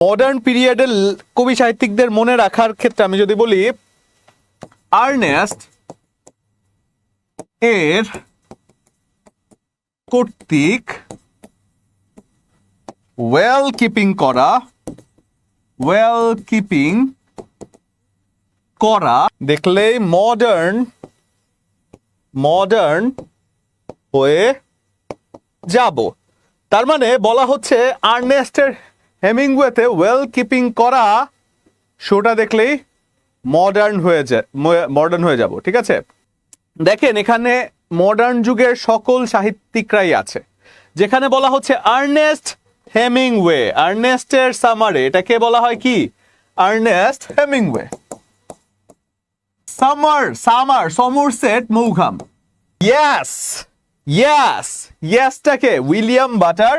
Modern পিরিয়ডের কবি সাহিত্যিকদের মনে রাখার ক্ষেত্রে আমি যদি বলি আর্নেস্ট এর কর্তৃক ওয়েল কিপিং করা ওয়েল কিপিং করা দেখলে মডার্ন মডার্ন হয়ে যাব। তার মানে বলা হচ্ছে আর্নেস্টের হেমিংওয়েতে ওয়েল কিপিং করা শোটা দেখলেই মডার্ন হয়ে যায় মডার্ন হয়ে যাব, ঠিক আছে? দেখেন, এখানে মডার্ন যুগের সকল সাহিত্যিকরাই আছে, যেখানে বলা হচ্ছে আর্নেস্ট হেমিংওয়ে আর্নেস্টের সামারে এটাকে বলা হয় কি? Ernest Hemingway summer summer Somerset মৌঘাম ইয়াস ইয়াস ইয়াসটাকে William Butler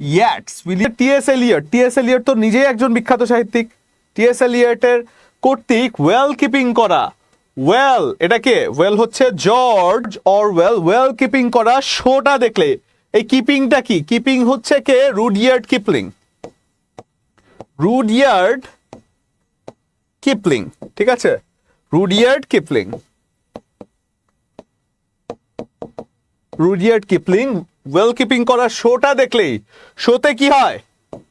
Yeats William TS Eliot TS Eliot তো নিজেই একজন বিখ্যাত সাহিত্যিক। টিএস এলিয়টের কর্তৃক ওয়েল কিপিং করা। ওয়েল এটাকে ওয়েল হচ্ছে জর্জ অরওয়েল ওয়েল কিপিং করা শোটা দেখলে। এই কিপিংটা কি? কিপিং হচ্ছে কে? রুডিয়ার্ড কিপলিং রুডিয়ার্ড কিপলিং ঠিক আছে? Rudyard Kipling Rudyard Kipling well keeping করা শোটা দেখলেই। শোতে কি হয়?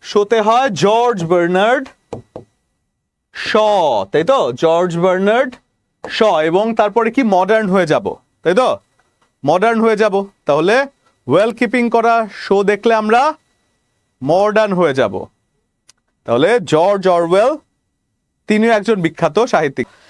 শোতে হয় জর্জ বার্নার্ড শ তাই তো? জর্জ বার্নার্ড শ এবং তারপরে কি মডার্ন হয়ে যাব, তাই তো? মডার্ন হয়ে যাব। তাহলে ওয়েল কিপিং করা শো দেখলে আমরা মডার্ন হয়ে যাব। তাহলে জর্জ অরওয়েল তিনিও একজন বিখ্যাত সাহিত্যিক।